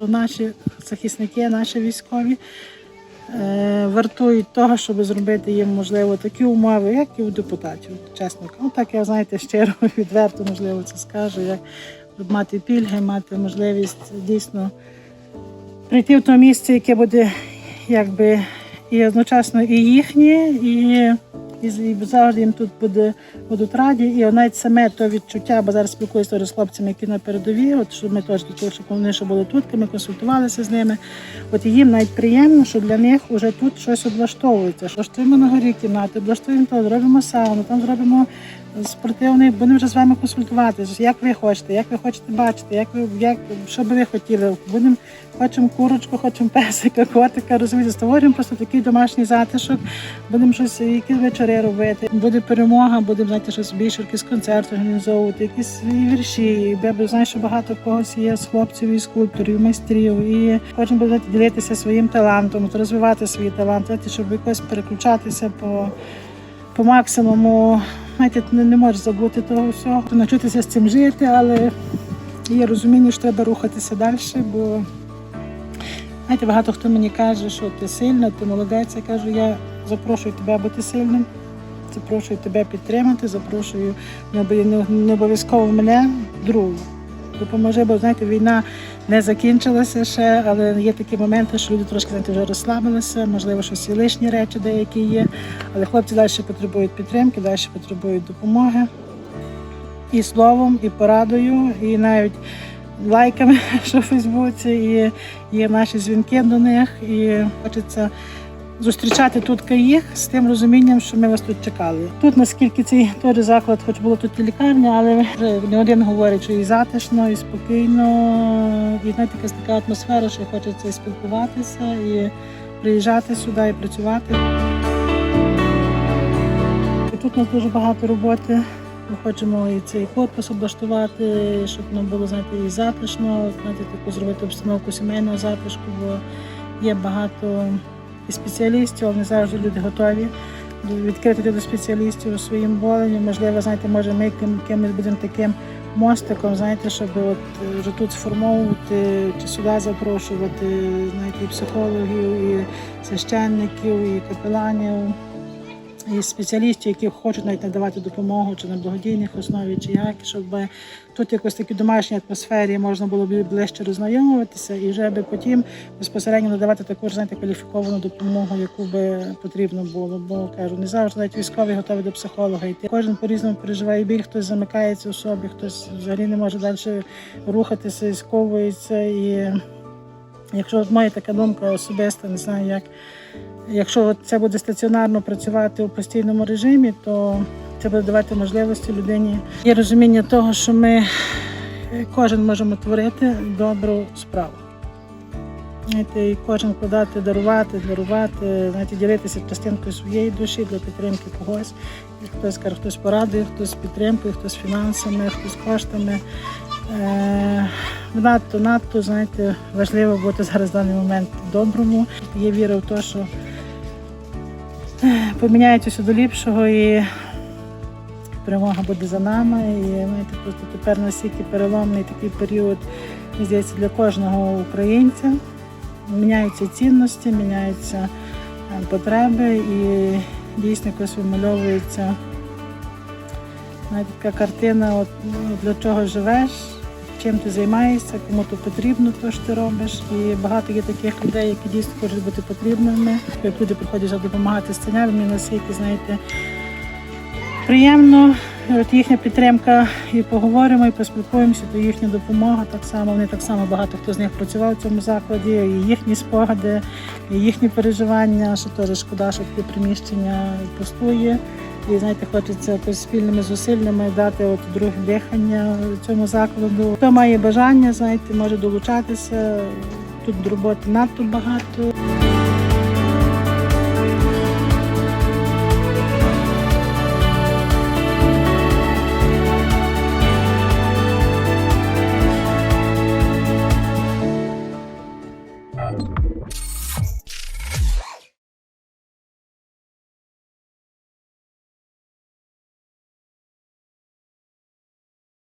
Наші захисники, наші військові е, вартують того, щоб зробити їм можливо такі умови, як і у депутатів. Чесно. Ну так я знаєте, щиро відверто можливо це скажу, як мати пільги, мати можливість дійсно прийти в те місце, яке буде якби і одночасно і їхнє, і, і, завжди їм тут буде, будуть раді. І навіть саме то відчуття, бо зараз спілкуюся з хлопцями, які на передовій, от що ми теж тут, того, що вони ще були тут, ми консультувалися з ними. От їм навіть приємно, що для них вже тут щось облаштовується. Влаштуємо на горі кімнати, облаштуємо то, зробимо сауну, там зробимо спортивний, будемо вже з вами консультуватися, як ви хочете, як ви хочете бачити, як ви як що би ви хотіли. Будемо хочемо курочку, хочемо песика, котика, розумієте, створюємо просто такий домашній затишок, будемо щось, якісь вечори робити. Буде перемога, будемо знаєте, щось більше, якісь концерти організовувати, якісь і вірші. Я знаю, що багато когось є з хлопців і скульпторів, і майстрів. І буде знаєте, ділитися своїм талантом, розвивати таланти, знаєте, щоб якось переключатися по, по максимуму. Знаєте, не, не можеш забути того всього, навчитися з цим жити, але є розуміння, що треба рухатися далі, бо знаєте, багато хто мені каже, що ти сильна, ти молодець. Я кажу, я запрошую тебе бути сильним, запрошую тебе підтримати, запрошую не обов'язково мене, другу. Допоможи, бо знаєте, війна не закінчилася ще, але є такі моменти, що люди трошки знаєте, вже розслабилися, можливо, щось і лишні речі деякі є. Але хлопці далі потребують підтримки, далі потребують допомоги і словом, і порадою, і навіть лайками, що в Фейсбуці, і є наші дзвінки до них. І хочеться зустрічати тут їх з тим розумінням, що ми вас тут чекали. Тут, наскільки цей той заклад, хоч було тут і лікарня, але вже не один говорить, що і затишно, і спокійно, і знаєте, якась така атмосфера, що хочеться спілкуватися, і приїжджати сюди, і працювати. Тут у нас дуже багато роботи. Ми хочемо і цей корпус облаштувати, щоб нам було знаєте, і затишно, знаєте, таку зробити обстановку сімейного затишку, бо є багато і спеціалістів, не завжди люди готові відкрити до спеціалістів у своїм воленні. Можливо, знаєте, може ми ким, кимось будемо таким мостиком, знаєте, щоб от е, вже тут сформовувати чи сюди запрошувати, знаєте, і психологів, і священників, і капеланів і спеціалістів, які хочуть навіть надавати допомогу чи на благодійних основі, чи як, щоб тут якось такі домашній атмосфері можна було б ближче роззнайомуватися і вже би потім безпосередньо надавати таку знаєте, кваліфіковану допомогу, яку би потрібно було. Бо кажу, не завжди навіть військові готові до психолога йти. Кожен по-різному переживає біль, хтось замикається у собі, хтось взагалі не може далі рухатися сковується. І якщо от моя така думка особиста, не знаю як. Якщо це буде стаціонарно працювати у постійному режимі, то це буде давати можливості людині. Є розуміння того, що ми кожен можемо творити добру справу. Знаєте, і кожен вкладати, дарувати, дарувати, знаєте, ділитися частинкою своєї душі для підтримки когось. І хтось каже, хтось порадує, хтось підтримкою, хтось фінансами, хтось коштами. Е, надто, надто, знаєте, важливо бути зараз в даний момент доброму. Є віра в те, що е, поміняється все до ліпшого і перемога буде за нами. І знаєте, просто тепер настільки переломний такий період, здається, для кожного українця. Міняються цінності, міняються е, потреби і дійсно якось вимальовується знаєте, така картина, от, ну, для чого живеш, чим ти займаєшся, кому то потрібно, то що ти робиш. І багато є таких людей, які дійсно хочуть бути потрібними. Як люди приходять допомагати сценарам, мені настільки, знаєте, приємно. От їхня підтримка і поговоримо, і поспілкуємося, то їхня допомога так само. Вони так само багато хто з них працював в цьому закладі, і їхні спогади, і їхні переживання, що теж шкода, що таке приміщення пустує і знаєте, хочеться якось спільними зусиллями дати от друге дихання цьому закладу. Хто має бажання, знаєте, може долучатися. Тут роботи надто багато.